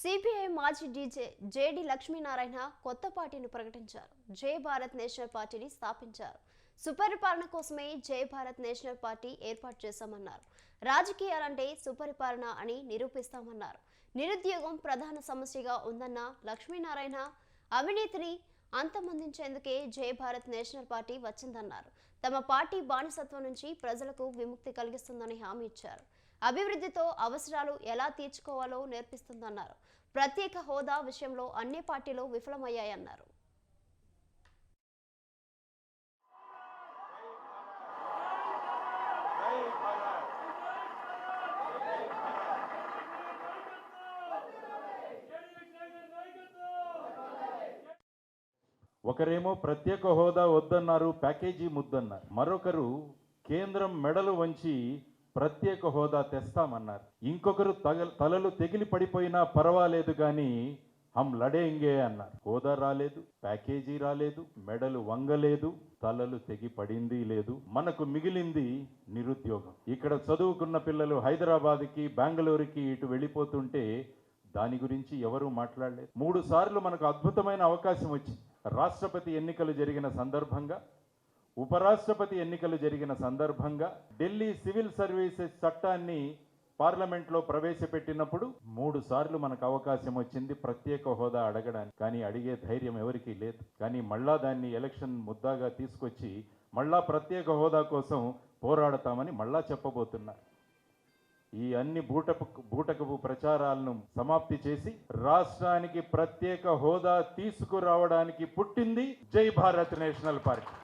CPI మాజీ DJ JD Lakshminarayana కొత్త పార్టీని ప్రకటించారు. జై భారత్ నేషనల్ పార్టీని స్థాపించారు. సుపరిపాలన కోసమే జై భారత్ నేషనల్ పార్టీ ఏర్పాటు చేశామన్నారు. రాజకీయాలంటే సుపరిపాలన అని నిరూపిస్తామన్నారు. నిరుద్యోగం ప్రధాన సమస్యగా ఉందన్న లక్ష్మీనారాయణ అవినీతిని అంతమొందించేందుకే జై భారత్ నేషనల్ పార్టీ వచ్చిందన్నారు. తమ పార్టీ బానిసత్వం నుంచి ప్రజలకు విముక్తి కలిగిస్తుందని హామీ ఇచ్చారు. అభివృద్ధితో అవసరాలు ఎలా తీర్చుకోవాలో నేర్పిస్తుందన్నారు. ప్రత్యేక హోదా విషయంలో అన్ని పార్టీలు విఫలమయ్యాయన్నారు. ఒకరేమో ప్రత్యేక హోదా వద్దన్నారు ప్యాకేజీ ముద్దన్నారు. మరొకరు కేంద్రం మెడలు వంచి ప్రత్యేక హోదా తెస్తామన్నారు. ఇంకొకరు తగ తలలు తెగిలి పడిపోయినా పర్వాలేదు కానీ హం లడేంగే అన్నారు. హోదా రాలేదు ప్యాకేజీ రాలేదు మెడలు వంగలేదు తలలు తెగి పడింది లేదు. మనకు మిగిలింది నిరుద్యోగం. ఇక్కడ చదువుకున్న పిల్లలు హైదరాబాద్కి బెంగళూరుకి ఇటు వెళ్ళిపోతుంటే దాని గురించి ఎవరూ మాట్లాడలేదు. మూడు సార్లు మనకు అద్భుతమైన అవకాశం వచ్చింది. రాష్ట్రపతి ఎన్నికలు జరిగిన సందర్భంగా ఉపరాష్ట్రపతి ఎన్నికలు జరిగిన సందర్భంగా ఢిల్లీ సివిల్ సర్వీసెస్ చట్టాన్ని పార్లమెంట్లో ప్రవేశపెట్టినప్పుడు మూడు సార్లు మనకు అవకాశం వచ్చింది ప్రత్యేక హోదా అడగడానికి. కానీ అడిగే ధైర్యం ఎవరికీ లేదు. కానీ మళ్ళా దాన్ని ఎలక్షన్ ముద్దాగా తీసుకొచ్చి మళ్ళా ప్రత్యేక హోదా కోసం పోరాడతామని మళ్ళా చెప్పబోతున్నారు. ఈ అన్ని బూటపు బూటకపు ప్రచారాలను సమాప్తి చేసి రాష్ట్రానికి ప్రత్యేక హోదా తీసుకురావడానికి పుట్టింది జై భారత్ నేషనల్ పార్టీ.